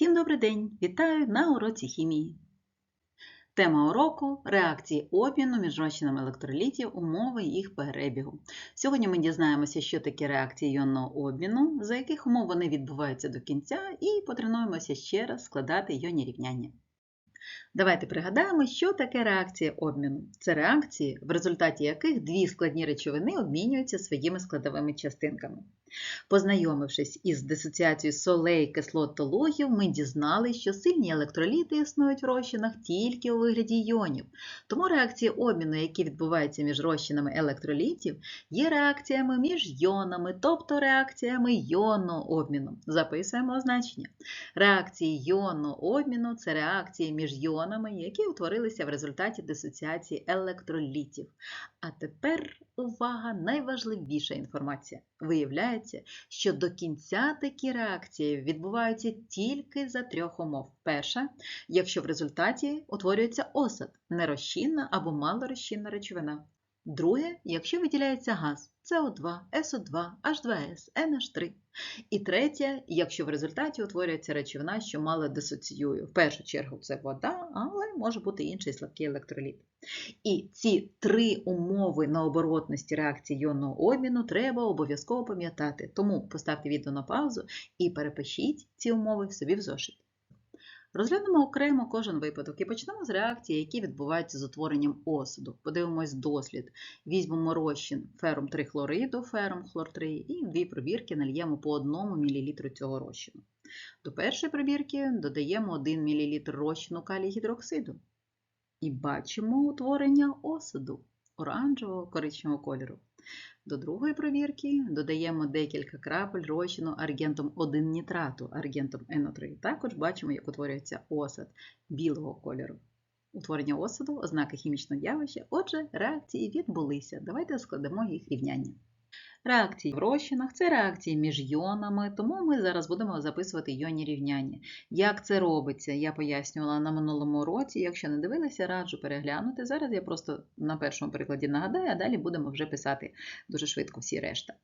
Всім добрий день! Вітаю на уроці хімії. Тема уроку реакції обміну між розчином електролітів, умови їх перебігу. Сьогодні ми дізнаємося, що таке реакції іонного обміну, за яких умов вони відбуваються до кінця, і потренуємося ще раз складати іонні рівняння. Давайте пригадаємо, що таке реакція обміну. Це реакції, в результаті яких дві складні речовини обмінюються своїми складовими частинками. Познайомившись із дисоціацією солей кислот та логів, ми дізналися, що сильні електроліти існують в розчинах тільки у вигляді іонів. Тому реакції обміну, які відбуваються між розчинами електролітів, є реакціями між йонами, тобто реакціями йонного обміну. Записуємо означення. Реакції йонного обміну це реакції між йонами, які утворилися в результаті дисоціації електролітів. А тепер увага, найважливіша інформація. Виявляється, що до кінця такі реакції відбуваються тільки за трьох умов. Перша, якщо в результаті утворюється осад, нерозчинна або малорозчинна речовина. Друге, якщо виділяється газ СО2, СО2, H2S, NH3. І третє, якщо в результаті утворюється речовина, що мало дисоціює. В першу чергу це вода, але може бути інший слабкий електроліт. І ці три умови наоборотності реакції іонного обміну треба обов'язково пам'ятати. Тому поставте відео на паузу і перепишіть ці умови собі в зошит. Розглянемо окремо кожен випадок і почнемо з реакції, які відбуваються з утворенням осаду. Подивимось дослід. Візьмемо розчин ферум 3 хлориду, ферум хлор 3 і дві пробірки нальємо по 1 мл цього розчину. До першої пробірки додаємо 1 мл розчину калій гідроксиду. І бачимо утворення осаду оранжевого коричневого кольору. До другої провірки додаємо декілька крапель розчину аргентом 1 нітрату, аргентом НО3. Також бачимо, як утворюється осад білого кольору. Утворення осаду, ознаки хімічного явища, отже, реакції відбулися. Давайте складемо їх рівняння. Реакції в розчинах це реакції між йонами, тому ми зараз будемо записувати йонні рівняння. Як це робиться, я пояснювала на минулому році. Якщо не дивилися, раджу переглянути. Зараз я просто на першому прикладі нагадаю, а далі будемо вже писати дуже швидко всі решта.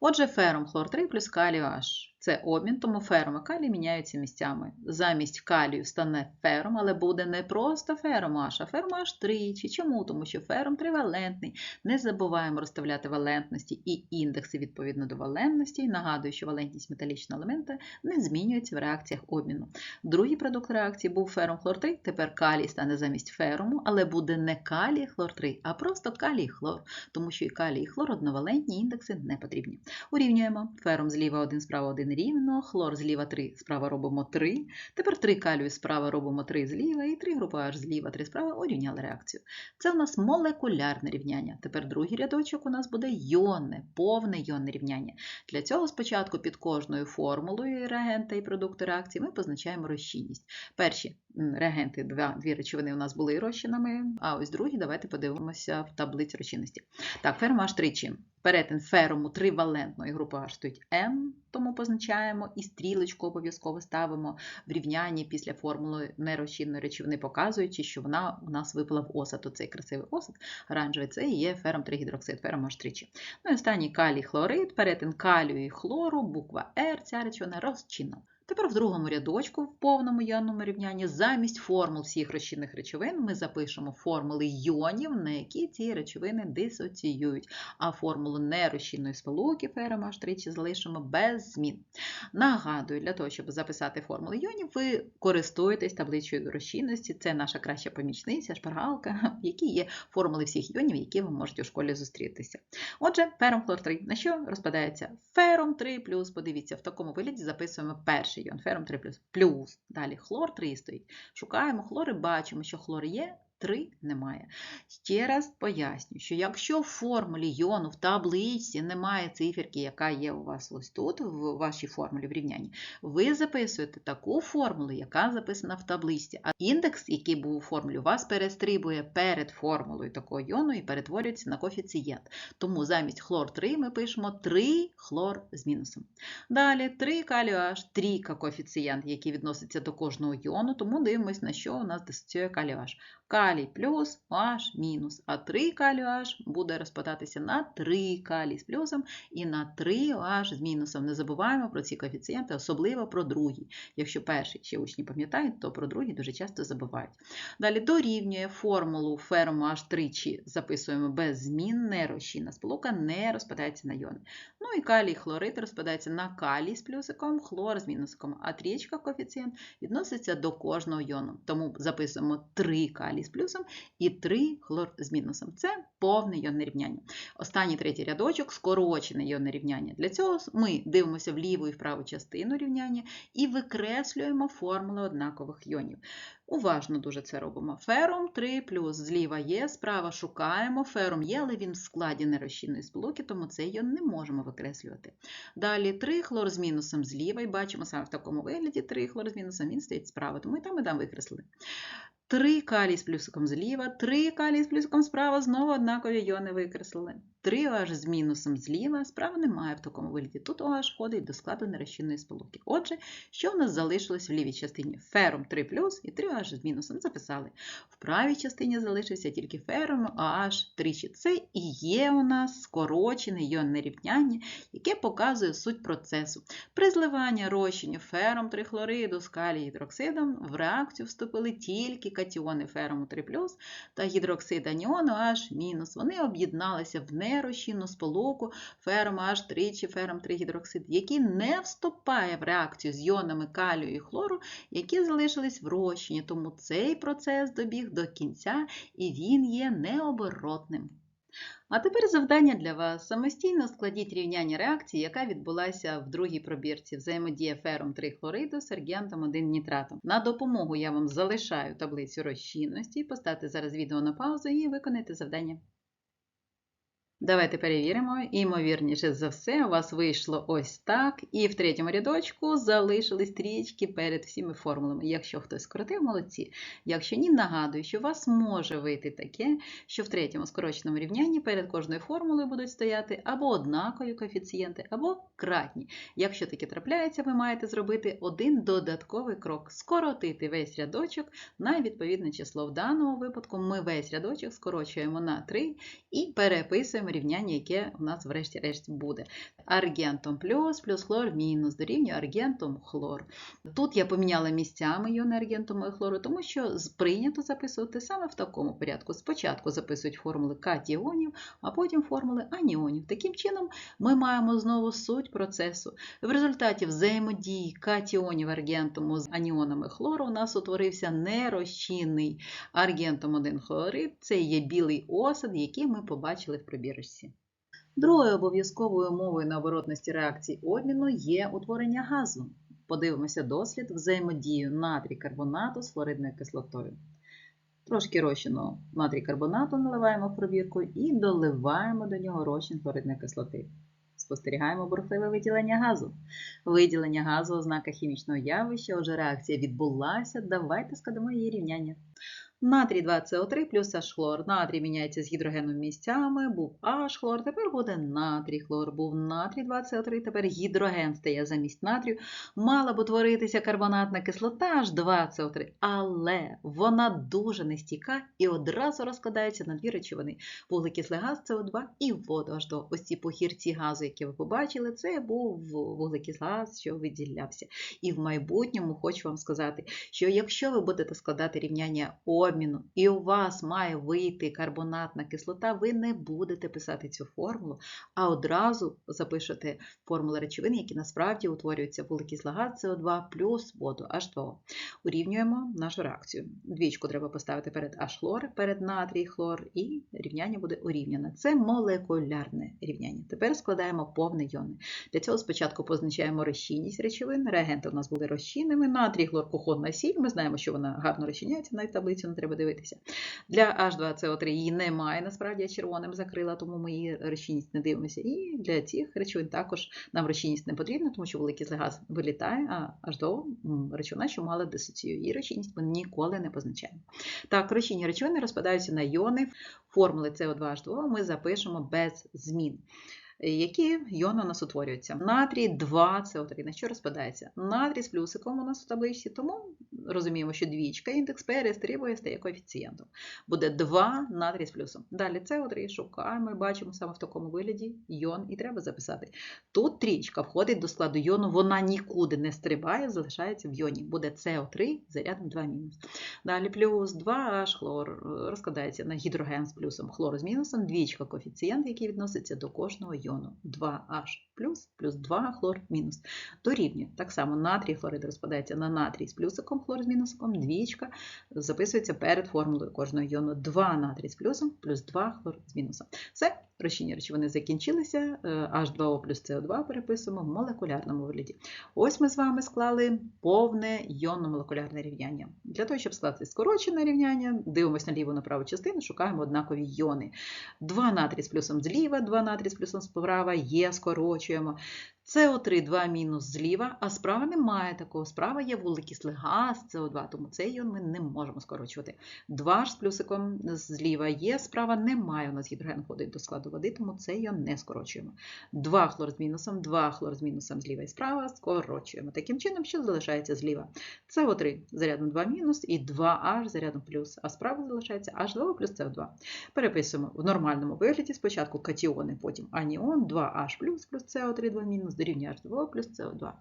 Отже, ферум хлор 3 плюс калію H. Це обмін, тому ферум і калій міняються місцями. Замість калію стане ферум, але буде не просто ферум H, а ферум H тричі. Чому? Тому що ферум тривалентний. Не забуваємо розставляти валентності і індекси відповідно до валентності. Нагадую, що валентність металічного елемента не змінюється в реакціях обміну. Другий продукт реакції був ферум хлор 3, тепер калій стане замість феруму, але буде не калій хлор 3, а просто калій хлор, тому що і калій і хлор одновалентні індекси не потрібні. Урівнюємо ферум зліва 1 справа 1 рівно, хлор зліва 3, справа робимо 3. Тепер 3 калію справа робимо 3 зліва і 3 групи аж зліва, 3 справа урівняли реакцію. Це у нас молекулярне рівняння. Тепер другий рядочок у нас буде йонне, повне йонне рівняння. Для цього спочатку під кожною формулою реагента і продукту реакції ми позначаємо розчинність. Перші реагенти, дві речовини у нас були розчинами, а ось другі, давайте подивимося в таблиці розчинності. Так, ферма аж тричі. Перетин феруму тривалентної групи H стоїть М, тому позначаємо і стрілочку обов'язково ставимо в рівнянні після формули нерозчинної речовини, показуючи, що вона у нас випала в осад. Оцей красивий осад, оранжевий це і є ферум 3 гідроксид, ферум H тричі. Ну і останній калій хлорид, перетин калію і хлору, буква R, ця речовина розчинна. Тепер в другому рядочку, в повному йонному рівнянні, замість формул всіх розчинних речовин ми запишемо формули йонів, на які ці речовини дисоціюють, а формулу нерозчинної сполуки аж тричі залишимо без змін. Нагадую, для того, щоб записати формули йонів, ви користуєтесь табличкою розчинності, це наша краща помічниця, шпаргалка, в якій є формули всіх йонів, які ви можете у школі зустрітися. Отже, фером хлор 3 на що розпадається? Фером 3 плюс, подивіться, в такому вигляді записуємо перший йон, фером 3 плюс. Плюс. Далі хлор 3 стоїть. Шукаємо хлор і бачимо, що хлор є, 3 немає. Ще раз поясню, що якщо в формулі йону в табличці немає циферки, яка є у вас ось тут, в вашій формулі в рівнянні, ви записуєте таку формулу, яка записана в табличці. А індекс, який був у формулі, у вас перестрибує перед формулою такого йону і перетворюється на коефіцієнт. Тому замість хлор 3 ми пишемо 3 хлор з мінусом. Далі 3 калію H, трійка коефіцієнт, який відноситься до кожного йону, тому дивимось, на що у нас дисоціює калію H калій плюс, OH мінус. А 3 калію OH буде розпадатися на 3 калій з плюсом і на 3 OH з мінусом. Не забуваємо про ці коефіцієнти, особливо про другий. Якщо перший ще учні пам'ятають, то про другий дуже часто забувають. Далі дорівнює формулу ферму аж тричі записуємо без змін, нерозчинна сполука не розпадається на йони. Ну і калій хлорид розпадається на калій з плюсиком, хлор з мінусиком, а трієчка коефіцієнт відноситься до кожного йону. Тому записуємо 3 калій з плюсом і 3 хлор з мінусом. Це повне йонне рівняння. Останній третій рядочок скорочене йонне рівняння. Для цього ми дивимося в ліву і в праву частину рівняння і викреслюємо формули однакових йонів. Уважно дуже це робимо. Ферум 3 плюс зліва є, справа шукаємо. Ферум є, але він в складі нерозчинної сполуки, тому цей йон не можемо викреслювати. Далі 3 хлор з мінусом зліва, і бачимо саме в такому вигляді 3 хлор з мінусом, він стоїть справа, тому і там і там викреслили. 3 калій з плюсиком зліва, 3 калій з плюсиком справа, знову однакові йони викреслили. 3 OH з мінусом зліва, справа немає в такому вигляді. Тут OH входить до складу нерозчинної сполуки. Отже, що в нас залишилось в лівій частині? Ферум 3 плюс і 3 OH з мінусом. Записали. В правій частині залишився тільки ферум OH тричі. Це і є у нас скорочене йонне рівняння, яке показує суть процесу. При зливанні розчинів ферум 3 хлориду з калій гідроксидом в реакцію вступили тільки катіони феруму 3 плюс та гідроксид аніону H-. Вони об'єдналися в нерозчинну сполуку ферум H3 чи ферум 3 гідроксид, який не вступає в реакцію з йонами калію і хлору, які залишились в розчині. Тому цей процес добіг до кінця і він є необоротним. А тепер завдання для вас. Самостійно складіть рівняння реакції, яка відбулася в другій пробірці взаємодія ферум 3 хлориду з аргентом 1 нітратом. На допомогу я вам залишаю таблицю розчинності, поставте зараз відео на паузу і виконайте завдання. Давайте перевіримо. Імовірніше за все, у вас вийшло ось так. І в третьому рядочку залишились трієчки перед всіми формулами. Якщо хтось скоротив, молодці. Якщо ні, нагадую, що у вас може вийти таке, що в третьому скороченому рівнянні перед кожною формулою будуть стояти або однакові коефіцієнти, або кратні. Якщо таке трапляється, ви маєте зробити один додатковий крок скоротити весь рядочок на відповідне число. В даному випадку ми весь рядочок скорочуємо на 3 і переписуємо рівняння, яке у нас врешті-решт буде. Аргентом плюс, плюс хлор мінус дорівнює аргентом хлор. Тут я поміняла місцями йони аргентому і хлору, тому що прийнято записувати саме в такому порядку. Спочатку записують формули катіонів, а потім формули аніонів. Таким чином, ми маємо знову суть процесу. В результаті взаємодії катіонів аргентому з аніонами хлору у нас утворився нерозчинний аргентом 1 хлорид. Це є білий осад, який ми побачили в пробірочці. Другою обов'язковою умовою наоборотності реакції обміну є утворення газу. Подивимося дослід взаємодію натрій карбонату з хлоридною кислотою. Трошки розчину натрій карбонату наливаємо в пробірку і доливаємо до нього розчин хлоридної кислоти. Спостерігаємо бурхливе виділення газу. Виділення газу ознака хімічного явища, отже реакція відбулася. Давайте складемо її рівняння. Натрій 2СО3 плюс H-хлор. Натрій міняється з гідрогеном місцями, був H-хлор, тепер буде натрій хлор, був натрій 2СО3, тепер гідроген стає замість натрію. Мала б утворитися карбонатна кислота H2CO3, але вона дуже нестійка і одразу розкладається на дві речовини. Вуглекислий газ СО2 і воду H2. Ось ці похірці газу, які ви побачили, це був вуглекислий газ, що виділявся. І в майбутньому хочу вам сказати, що якщо ви будете складати рівняння обміну, і у вас має вийти карбонатна кислота, ви не будете писати цю формулу, а одразу запишете формули речовин, які насправді утворюються вуглекислий газ СО2 плюс воду H2O. Урівнюємо нашу реакцію. Двічку треба поставити перед H-хлор, перед натрій хлор, і рівняння буде урівняне. Це молекулярне рівняння. Тепер складаємо повне йони. Для цього спочатку позначаємо розчинність речовин. Реагенти у нас були розчинними. Натрій хлор кухонна сіль. Ми знаємо, що вона гарно розчиняється, навіть таблицю треба дивитися. Для H2CO3 її немає, насправді я червоним закрила, тому ми її розчинність не дивимося. І для цих речовин також нам розчинність не потрібна, тому що великий газ вилітає, а H2O речовина, що мала дисоцію. Її розчинність ми ніколи не позначаємо. Так, розчинні речовини розпадаються на йони. Формули СО2H2O ми запишемо без змін. Які йони у нас утворюються? Натрій 2 СО3. На що розпадається? Натрій з плюсиком у нас у табличці, тому розуміємо, що двічка, індекс перестрибує, стає коефіцієнтом. Буде 2 натрій з плюсом. Далі СО3 шукаємо бачимо саме в такому вигляді йон і треба записати. Тут трічка входить до складу йону, вона нікуди не стрибає, залишається в йоні. Буде СО3 зарядом 2 мінус. Далі плюс 2H хлор розкладається на гідроген з плюсом, хлор з мінусом, двічка коефіцієнт, який відноситься до кожного йону. 2H плюс, плюс 2 хлор мінус. Дорівнює. Так само натрій хлорид розпадається на натрій з плюсиком, хлор з мінусиком, двічка записується перед формулою кожного йону. 2 натрій з плюсом, плюс 2 хлор з мінусом. Все, розчинні речовини закінчилися, е, H2O плюс CO2 переписуємо в молекулярному вигляді. Ось ми з вами склали повне йонно-молекулярне рівняння. Для того, щоб скласти скорочене рівняння, дивимося на ліву на праву частину, шукаємо однакові йони. 2 натрій з плюсом зліва, 2 натрій з плюсом справа, є, скорочуємо. СО3 2 мінус зліва, а справа немає такого. Справа є вуглекислий газ, СО2, тому цей йон ми не можемо скорочувати. 2 ж з плюсиком зліва є, справа немає. У нас гідроген входить до складу води, тому цей йон не скорочуємо. 2 хлор з мінусом, 2 хлор з мінусом зліва і справа скорочуємо. Таким чином, що залишається зліва? СО3 зарядом 2 мінус і 2H зарядом плюс, а справа залишається H2O плюс СО2. Переписуємо в нормальному вигляді спочатку катіони, потім аніон, 2H плюс плюс СО3 2 мінус дорівнює H2O плюс СО2.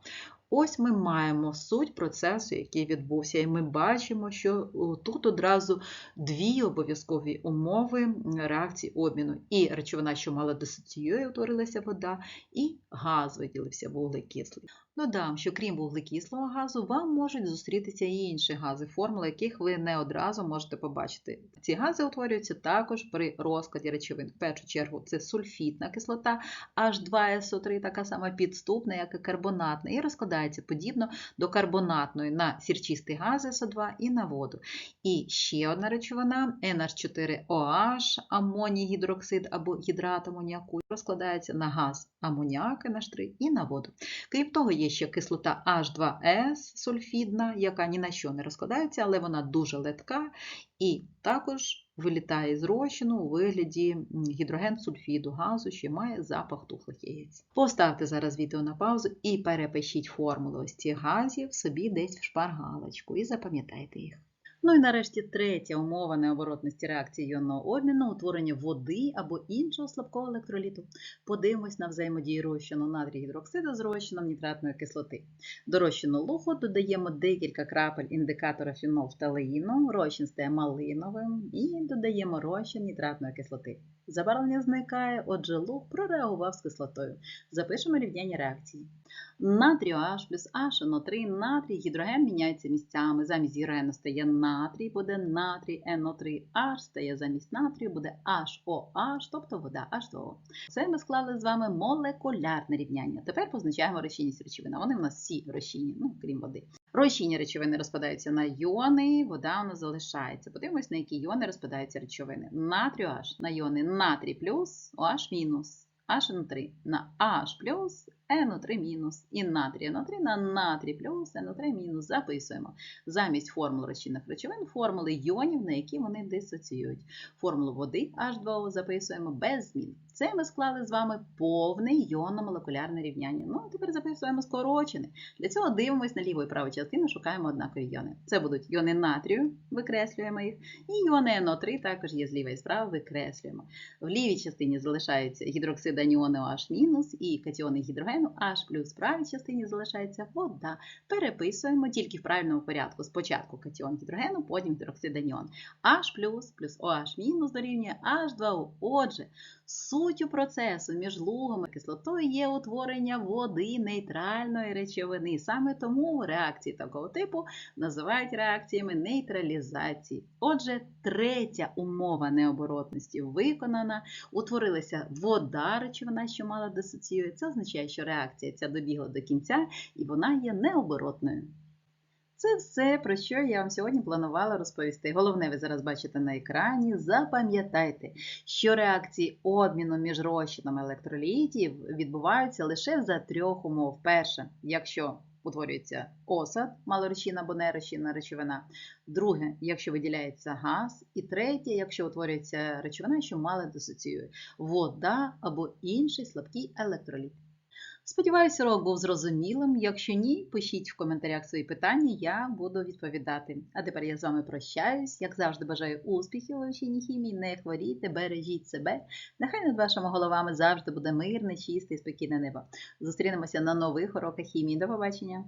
Ось ми маємо суть процесу, який відбувся, і ми бачимо, що тут одразу дві обов'язкові умови реакції обміну. І речовина, що мала дисоціює, утворилася вода, і газ виділився вуглекислий. Додам, що крім вуглекислого газу, вам можуть зустрітися і інші гази, формули яких ви не одразу можете побачити. Ці гази утворюються також при розкладі речовин. В першу чергу це сульфітна кислота, H2SO3, така сама підступна, як і карбонатна, і розкладається подібно до карбонатної на сірчистий газ СО2 і на воду. І ще одна речовина NH4OH, амоній гідроксид або гідрат амоніаку, розкладається на газ амоніак NH3 і на воду. Крім того, є ще кислота H2S сульфідна, яка ні на що не розкладається, але вона дуже легка і також вилітає з розчину у вигляді гідроген сульфіду газу, що має запах тухлих яєць. Поставте зараз відео на паузу і перепишіть формули ось цих газів собі десь в шпаргалочку і запам'ятайте їх. Ну і нарешті третя умова необоротності реакції іонного обміну утворення води або іншого слабкого електроліту. Подивимось на взаємодію розчину натрій гідроксиду з розчином нітратної кислоти. До розчину луху додаємо декілька крапель індикатора фінолфталеїну, розчин стає малиновим і додаємо розчин нітратної кислоти. Забарвлення зникає, отже, луг прореагував з кислотою. Запишемо рівняння реакції. Натрію H плюс HNO3, натрій, гідроген міняється місцями. Замість гідрогену стає натрій, буде натрій, NO3, H стає замість натрію, буде HOH, тобто вода H2O. Це ми склали з вами молекулярне рівняння. Тепер позначаємо розчинність речовини. Вони в нас всі розчинні, ну, крім води. Розчинні речовини розпадаються на йони, вода у нас залишається. Подивимось, на які йони розпадаються речовини. Натрію H на йони натрій плюс, OH мінус. HN3 на H плюс, NO3 мінус. І натрій NO3 на натрій плюс, NO3 мінус. Записуємо. Замість формул розчинних речовин формули йонів, на які вони дисоціюють. Формулу води H2O записуємо без змін. Це ми склали з вами повне йонно-молекулярне рівняння. Ну, а тепер записуємо скорочене. Для цього дивимося на ліву і праву частину, шукаємо однакові йони. Це будуть йони натрію, викреслюємо їх, і йони NO3 також є зліва і справа, викреслюємо. В лівій частині залишаються гідроксид аніони OH- і катіони гідрогену H+. В правій частині залишається вода. Переписуємо тільки в правильному порядку. Спочатку катіон гідрогену, потім гідроксид аніон. H плюс OH- дорівнює H2O. Отже, Суттю процесу між лугом і кислотою є утворення води нейтральної речовини. Саме тому реакції такого типу називають реакціями нейтралізації. Отже, третя умова необоротності виконана. Утворилася вода речовина, що мала дисоціює. Це означає, що реакція ця добігла до кінця і вона є необоротною. Це все, про що я вам сьогодні планувала розповісти. Головне, ви зараз бачите на екрані. Запам'ятайте, що реакції обміну між розчином електролітів відбуваються лише за трьох умов. Перше, якщо утворюється осад, малоречинна або неречинна речовина. Друге, якщо виділяється газ. І третє, якщо утворюється речовина, що мало дисоціює вода або інший слабкий електроліт. Сподіваюся, урок був зрозумілим. Якщо ні, пишіть в коментарях свої питання, я буду відповідати. А тепер я з вами прощаюсь. Як завжди, бажаю успіхів у вивченні хімії, не хворійте, бережіть себе. Нехай над вашими головами завжди буде мирне, чисте і спокійне небо. Зустрінемося на нових уроках хімії. До побачення!